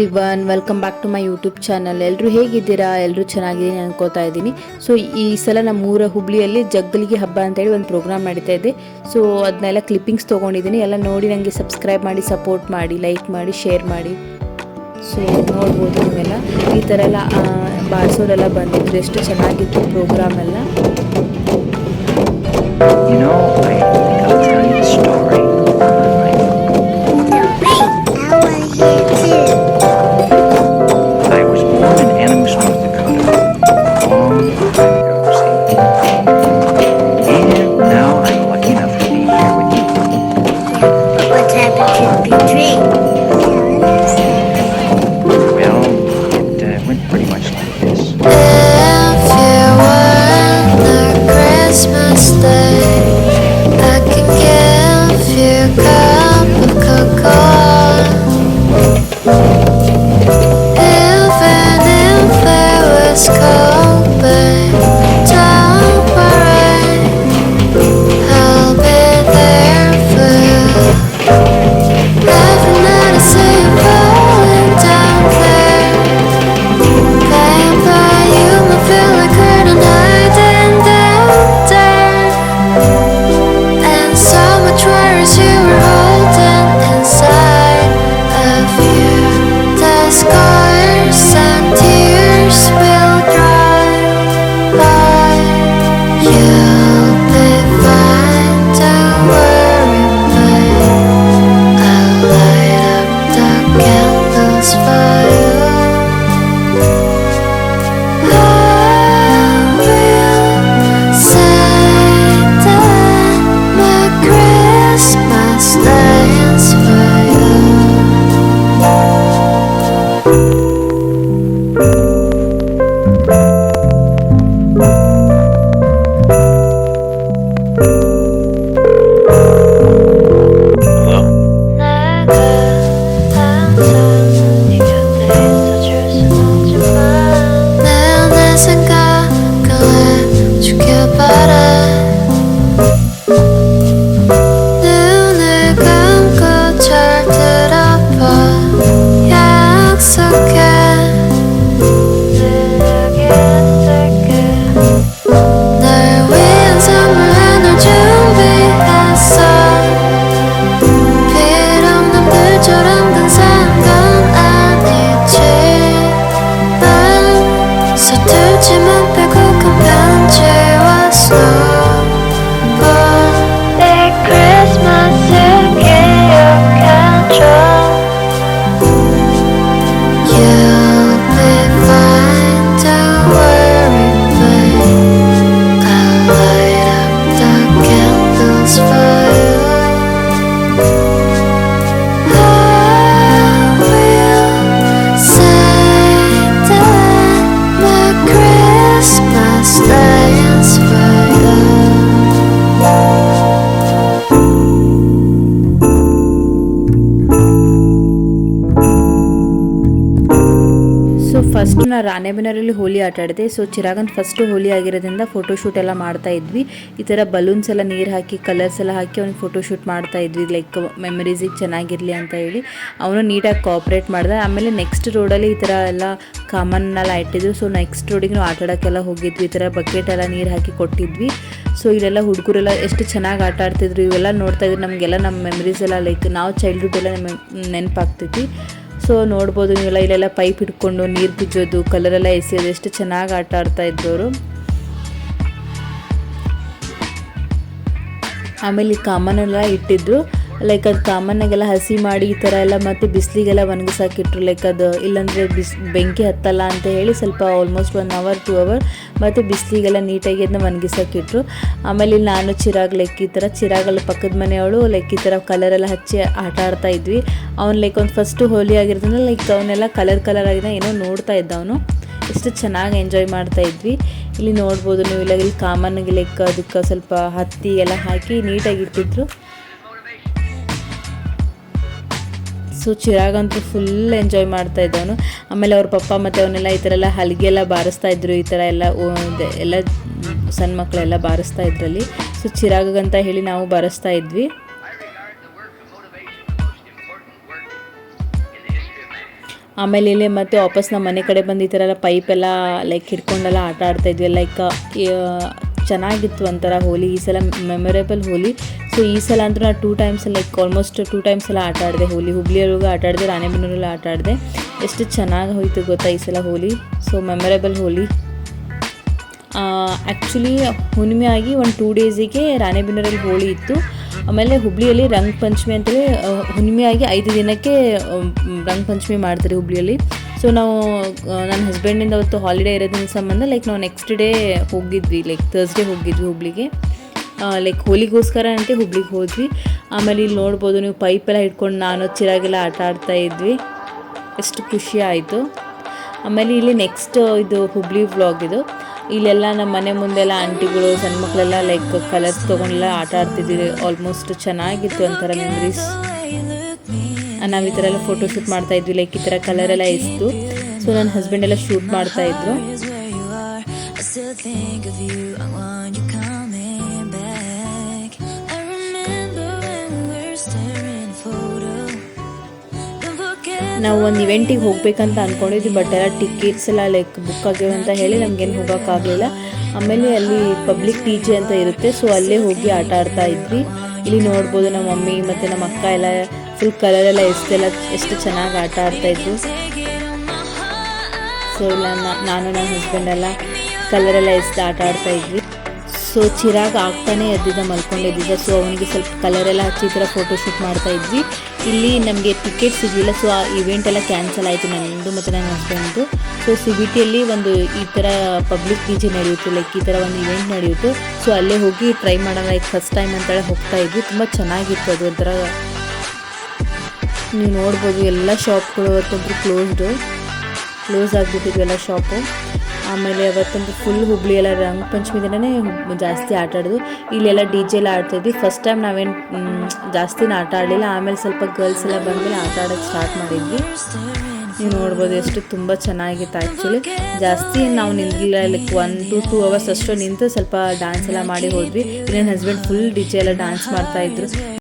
Everyone welcome back to my YouTube channel ಎಲ್ಲರೂ ಹೇಗಿದ್ದೀರಾ ಎಲ್ಲರೂ ಚೆನ್ನಾಗಿದ್ದೀನಿ ಅನ್ಕೋತಾ ಇದ್ದೀನಿ. ಸೊ ಈ ಸಲ ನಮ್ಮ ಊರ ಹುಬ್ಳಿಯಲ್ಲಿ ಜಗ್ಗಲಿಗೆ ಹಬ್ಬ ಅಂತೇಳಿ ಒಂದು ಪ್ರೋಗ್ರಾಮ್ ನಡೀತಾ ಇದೆ. ಸೊ ಅದನ್ನೆಲ್ಲ ಕ್ಲಿಪ್ಪಿಂಗ್ಸ್ ತೊಗೊಂಡಿದ್ದೀನಿ. ಎಲ್ಲ ನೋಡಿ ನನಗೆ ಸಬ್ಸ್ಕ್ರೈಬ್ ಮಾಡಿ ಸಪೋರ್ಟ್ ಮಾಡಿ ಲೈಕ್ ಮಾಡಿ ಶೇರ್ ಮಾಡಿ. ಸೊ ನೋಡ್ಬೋದು ನೀವೆಲ್ಲ. ಈ ಥರ ಎಲ್ಲ ಬಾರಿಸೋರೆಲ್ಲ ಬಂದಿದ್ರು. ಎಷ್ಟು ಚೆನ್ನಾಗಿತ್ತು ಪ್ರೋಗ್ರಾಮ್ ಎಲ್ಲ. Can be trained. ಫಸ್ಟ್ ನಾ ರಾಣೆಬೆನ್ನೂರಲ್ಲಿ ಹೋಲಿ ಆಟ ಆಡಿದೆ. ಸೊ, ಚಿರಾಗನ್ ಫಸ್ಟ್ ಹೋಲಿ ಆಗಿರೋದ್ರಿಂದ ಫೋಟೋಶೂಟ್ ಎಲ್ಲ ಮಾಡ್ತಾ ಇದ್ವಿ. ಈ ಥರ ಬಲೂನ್ಸ್ ಎಲ್ಲ ನೀರು ಹಾಕಿ ಕಲರ್ಸ್ ಎಲ್ಲ ಹಾಕಿ ಅವ್ನಿಗೆ ಫೋಟೋಶೂಟ್ ಮಾಡ್ತಾ ಇದ್ವಿ. ಲೈಕ್ ಮೆಮರೀಸಿಗೆ ಚೆನ್ನಾಗಿರಲಿ ಅಂತ ಹೇಳಿ. ಅವನು ನೀಟಾಗಿ ಕೋಆಪ್ರೇಟ್ ಮಾಡಿದೆ. ಆಮೇಲೆ ನೆಕ್ಸ್ಟ್ ರೋಡಲ್ಲಿ ಈ ಥರ ಎಲ್ಲ ಕಾಮನ್ನೆಲ್ಲ ಇಟ್ಟಿದ್ವಿ ಸೊ ನೆಕ್ಸ್ಟ್ ರೋಡಿಗೆ ನಾವು ಆಟ ಆಡೋಕ್ಕೆಲ್ಲ ಹೋಗಿದ್ವಿ. ಈ ಥರ ಬಕೆಟ್ ಎಲ್ಲ ನೀರು ಹಾಕಿ ಕೊಟ್ಟಿದ್ವಿ. ಸೊ ಇಲ್ಲೆಲ್ಲ ಹುಡುಗರೆಲ್ಲ ಎಷ್ಟು ಚೆನ್ನಾಗಿ ಆಟ ಆಡ್ತಿದ್ರು. ಇವೆಲ್ಲ ನೋಡ್ತಾ ಇದ್ರು ನಮಗೆಲ್ಲ ನಮ್ಮ ಮೆಮರೀಸ್ ಎಲ್ಲ ಲೈಕ್ ನಾವು ಚೈಲ್ಡ್ಹುಡ್ ಎಲ್ಲ ನೆನಪಾಗ್ತೈತಿ ಸೊ ನೋಡ್ಬೋದು ನೀವೆಲ್ಲ ಇಲ್ಲೆಲ್ಲ ಪೈಪ್ ಹಿಡ್ಕೊಂಡು ನೀರು ಬಿಜ್ಜೋದು ಕಲರೆಲ್ಲ ಎಸೆಯೋದು, ಎಷ್ಟು ಚೆನ್ನಾಗಿ ಆಟ ಆಡ್ತಾ ಇದ್ದವರು ಆಮೇಲೆ ಈ ಎಲ್ಲ ಇಟ್ಟಿದ್ರು. ಲೈಕ್ ಅದು ಕಾಮನ್ನಾಗೆಲ್ಲ ಹಸಿ ಮಾಡಿ ಈ ಥರ ಎಲ್ಲ ಮತ್ತೆ ಬಿಸಿಲಿಗೆಲ್ಲ ಒಣಗಿಸಾಕಿಟ್ರು. ಲೈಕ್ ಅದು ಇಲ್ಲಾಂದರೆ ಬಿಸ್, ಬೆಂಕಿ ಹತ್ತಲ್ಲ ಅಂತ ಹೇಳಿ ಸ್ವಲ್ಪ almost one hour two hour ಮತ್ತು ಬಿಸಿಲಿಗೆಲ್ಲ ನೀಟಾಗಿ ಅದನ್ನ ಒಣಗಿಸಾಕಿಟ್ರು. ಆಮೇಲೆ ಇಲ್ಲಿ ನಾನು ಚಿರಾಗ್ ಲೈಕ್ ಈ ಥರ ಚಿರಾಗಲ್ಲಿ ಪಕ್ಕದ ಮನೆಯವಳು ಲೈಕ್ ಈ ಥರ ಕಲರೆಲ್ಲ ಹಚ್ಚಿ ಆಟ ಆಡ್ತಾ ಇದ್ವಿ. ಅವ್ನು ಲೈಕ್ ಒಂದು ಫಸ್ಟು ಹೋಲಿ ಆಗಿರೋದ್ರಿಂದ ಲೈಕ್ ಅವನ್ನೆಲ್ಲ ಕಲರ್ ಕಲರ್ ಆಗಿದ್ದ ಏನೋ ನೋಡ್ತಾ ಇದ್ದ ಅವನು. ಎಷ್ಟು ಚೆನ್ನಾಗಿ ಎಂಜಾಯ್ ಮಾಡ್ತಾ ಇದ್ವಿ. ಇಲ್ಲಿ ನೋಡ್ಬೋದು ನೀವು, ಇಲ್ಲ ಇಲ್ಲಿ ಕಾಮನ್ಗೆ ಲೈಕ್ ಅದಕ್ಕೆ ಸ್ವಲ್ಪ ಹತ್ತಿ ಎಲ್ಲ ಹಾಕಿ ನೀಟಾಗಿ ಇಟ್ಟಿದ್ರು. ಸೊ ಚಿರಾಗಂತೂ ಫುಲ್ ಎಂಜಾಯ್ ಮಾಡ್ತಾ ಇದ್ದವನು. ಆಮೇಲೆ ಅವ್ರ ಪಪ್ಪ ಮತ್ತು ಅವನ್ನೆಲ್ಲ ಈ ಥರ ಎಲ್ಲ ಹಲಿಗೆ ಎಲ್ಲ ಬಾರಿಸ್ತಾ ಇದ್ರು, ಈ ಥರ ಎಲ್ಲ ಎಲ್ಲ ಸಣ್ಣ ಮಕ್ಕಳೆಲ್ಲ ಬಾರಿಸ್ತಾ ಇದ್ರಲ್ಲಿ. ಸೊ ಚಿರಾಗಂತ ಹೇಳಿ ನಾವು ಬಾರಿಸ್ತಾ ಇದ್ವಿ. ಆಮೇಲೆ ಇಲ್ಲಿ ಮತ್ತೆ ವಾಪಸ್ ನಮ್ಮ ಮನೆ ಕಡೆ ಬಂದು ಈ ಥರ ಎಲ್ಲ ಪೈಪ್ ಎಲ್ಲ ಲೈಕ್ ಹಿಡ್ಕೊಂಡೆಲ್ಲ ಆಟ ಆಡ್ತಾ ಇದ್ವಿ. ಲೈಕ್ ಚೆನ್ನಾಗಿತ್ತು ಒಂಥರ ಹೋಲಿ ಈ ಸಲ ಮೆಮೊರೇಬಲ್ ಹೋಲಿ. ಸೊ ಈ ಸಲ ಅಂತೂ ನಾನು two times like almost two times ಎಲ್ಲ ಆಟ ಆಡಿದೆ ಹೋಲಿ. ಹುಬ್ಳಿಯವ್ರಿಗೂ ಆಟ ಆಡಿದೆ ರಾಣೆಬೆನ್ನೂರಲ್ಲಿ ಆಟ ಆಡಿದೆ. ಎಷ್ಟು ಚೆನ್ನಾಗಿ ಹೋಯ್ತು ಗೊತ್ತಾ ಈ ಸಲ Holi? So memorable Holi. Actually ಹುಣ್ಣಿಮೆ ಆಗಿ ಒಂದು ಟೂ ಡೇಸಿಗೆ ರಾಣೆಬೆನ್ನೂರಲ್ಲಿ ಹೋಳಿ ಇತ್ತು. ಆಮೇಲೆ ಹುಬ್ಳಿಯಲ್ಲಿ ರಂಗ ಪಂಚಮಿ ಅಂತೇಳಿ ಆ, ಹುಣ್ಣಿಮೆ ಆಗಿ ಐದು ದಿನಕ್ಕೆ ರಂಗ ಪಂಚಮಿ ಮಾಡ್ತಾರೆ ಹುಬ್ಳಿಯಲ್ಲಿ. ಸೊ ನಾವು ನನ್ನ ಹಸ್ಬೆಂಡಿಂದ ಅವತ್ತು ಹಾಲಿಡೇ ಇರೋದ್ರಿಂದ ಸಂಬಂಧ ಲೈಕ್ ನಾವು ನೆಕ್ಸ್ಟ್ ಡೇ ಹೋಗಿದ್ವಿ ಲೈಕ್ ಥರ್ಸ್ಡೇ ಹೋಗಿದ್ವಿ ಹುಬ್ಳಿಗೆ. ಲೈಕ್ ಹೋಲಿಗೋಸ್ಕರ ಅಂತ ಹುಬ್ಳಿಗೆ ಹೋದ್ವಿ. ಆಮೇಲೆ ಇಲ್ಲಿ ನೋಡ್ಬೋದು, ನೀವು ಪೈಪೆಲ್ಲ ಹಿಡ್ಕೊಂಡು ನಾನು ಚಿರಾಗೆಲ್ಲ ಆಟ ಆಡ್ತಾ ಇದ್ವಿ. ಎಷ್ಟು ಖುಷಿ ಆಯಿತು. ಆಮೇಲೆ ಇಲ್ಲಿ ನೆಕ್ಸ್ಟ್ ಇದು ಹುಬ್ಳಿ ವ್ಲಾಗ್ ಇದು. ಇಲ್ಲೆಲ್ಲ ನಮ್ಮ ಮನೆ ಮುಂದೆಲ್ಲ ಆಂಟಿಗಳು ಸಣ್ಣ ಮಕ್ಕಳೆಲ್ಲ ಲೈಕ್ ಕಲರ್ಸ್ ತೊಗೊಂಡೆಲ್ಲ ಆಟ ಆಡ್ತಿದ್ವಿ. ಆಲ್ಮೋಸ್ಟ್ ಚೆನ್ನಾಗಿತ್ತು ಒಂಥರ ಮೆಮರೀಸ್ ನಾವು ಈ ಥರ ಎಲ್ಲ ಫೋಟೋ ಶೂಟ್ ಮಾಡ್ತಾ ಇದ್ವಿ ಲೈಕ್ ಈ ಥರ ಕಲರ್ ಎಲ್ಲ ಇತ್ತು. ಸೊ ನನ್ನ ಹಸ್ಬೆಂಡ್ ಎಲ್ಲ ಶೂಟ್ ಮಾಡ್ತಾ ಇದ್ರು. ನಾವು ಒಂದು ಇವೆಂಟಿಗೆ ಹೋಗ್ಬೇಕಂತ ಅನ್ಕೊಂಡಿದ್ವಿ ಬಟ್ ಎಲ್ಲ ಟಿಕೆಟ್ಸ್ ಎಲ್ಲ ಲೈಕ್ ಬುಕ್ ಆಗಿವೆ ಅಂತ ಹೇಳಿ ನಮಗೇನು ಹೋಗೋಕ್ಕಾಗಲಿಲ್ಲ ಆಮೇಲೆ ಅಲ್ಲಿ ಪಬ್ಲಿಕ್ ಟಿ ಜೆ ಅಂತ ಇರುತ್ತೆ ಸೊ ಅಲ್ಲೇ ಹೋಗಿ ಆಟ ಆಡ್ತಾ ಇದ್ವಿ. ಇಲ್ಲಿ ನೋಡ್ಬೋದು ನಮ್ಮ ಮಮ್ಮಿ ಮತ್ತು ನಮ್ಮ ಅಕ್ಕ ಎಲ್ಲ ಫುಲ್ ಕಲರ್ ಎಲ್ಲ ಎಷ್ಟೆಲ್ಲ, ಎಷ್ಟು ಚೆನ್ನಾಗಿ ಆಟ ಆಡ್ತಾ ಇದ್ರು. ಸೊ ಇಲ್ಲ ನಾನು ನನ್ನ ಹಸ್ಬೆಂಡ್ ಎಲ್ಲ ಕಲರ್ ಎಲ್ಲ ಎಷ್ಟು ಆಟ ಆಡ್ತಾ ಇದ್ವಿ. ಸೊ ಚಿರಾಗ್ ಆಗ್ತಾನೆ ಎದ್ದಿದ್ದ ಮಲ್ಕೊಂಡಿದ್ದಿದ್ದ ಸೊ ಅವನಿಗೆ ಸ್ವಲ್ಪ ಕಲರ್ ಎಲ್ಲ ಹಚ್ಚಿ ಈ ಥರ ಫೋಟೋಶೂಟ್ ಮಾಡ್ತಾ ಇದ್ವಿ. ಇಲ್ಲಿ ನಮಗೆ ಟಿಕೆಟ್ ಸಿಗಲಿಲ್ಲ ಸೊ ಆ ಇವೆಂಟ್ ಎಲ್ಲ ಕ್ಯಾನ್ಸಲ್ ಆಯಿತು ನನ್ನದು ಮತ್ತು ನನ್ನ ಹಸ್ಬೆಂಡ್ದು ಸೊ ಸಿ ಬಿ ಟಿಯಲ್ಲಿ ಒಂದು ಈ ಥರ ಪಬ್ಲಿಕ್ ಪಿ ಜಿ ನಡೆಯುತ್ತೆ ಲೈಕ್ ಈ ಥರ ಒಂದು ಇವೆಂಟ್ ನಡೆಯುತ್ತೆ. ಸೊ ಅಲ್ಲೇ ಹೋಗಿ ಟ್ರೈ ಮಾಡೋಣ ಲೈಕ್ ಫಸ್ಟ್ ಟೈಮ್ ಅಂತೇಳಿ ಹೋಗ್ತಾ ಇದ್ವಿ. ತುಂಬ ಚೆನ್ನಾಗಿತ್ತು ಅದು ಒಂಥರ ನೀವು ನೋಡ್ಬೋದು ಎಲ್ಲ ಶಾಪ್ಗಳು ಅವತ್ತೊಂದು ಕ್ಲೋಸ್ಡು ಕ್ಲೋಸ್ ಆಗಿಬಿಟ್ಟಿದ್ವಿ ಎಲ್ಲ ಶಾಪು. ಆಮೇಲೆ ಅವತ್ತೊಂದು ಫುಲ್ ಹುಬ್ಳಿ ಎಲ್ಲ ರಂಗ ಪಂಚಮಿ ದಿನನೇ ಜಾಸ್ತಿ ಆಟ ಆಡೋದು. ಇಲ್ಲೆಲ್ಲ ಡಿ ಜೆ ಎಲ್ಲ ಆಡ್ತಾಯಿದ್ವಿ ಫಸ್ಟ್ ಟೈಮ್ ನಾವೇನು ಜಾಸ್ತಿನ ಆಟ ಆಡಲಿಲ್ಲ. ಆಮೇಲೆ ಸ್ವಲ್ಪ ಗರ್ಲ್ಸ್ ಎಲ್ಲ ಬಂದಮೇಲೆ ಆಟ ಆಡೋಕ್ಕೆ ಸ್ಟಾರ್ಟ್ ಮಾಡಿದ್ವಿ. ನೀವು ನೋಡ್ಬೋದು ಎಷ್ಟು ತುಂಬ ಚೆನ್ನಾಗಿತ್ತು ಆ್ಯಕ್ಚುಲಿ ಜಾಸ್ತಿ ನಾವು ನಿಂತಿಲ್ಲ like one to two hours ಅಷ್ಟು ನಿಂತು ಸ್ವಲ್ಪ ಡ್ಯಾನ್ಸ್ ಎಲ್ಲ ಮಾಡಿ ಹೋದ್ವಿ. ನನ್ನ ಹಸ್ಬೆಂಡ್ ಫುಲ್ ಡಿ ಜೆ ಎಲ್ಲ ಡ್ಯಾನ್ಸ್ ಮಾಡ್ತಾಯಿದ್ರು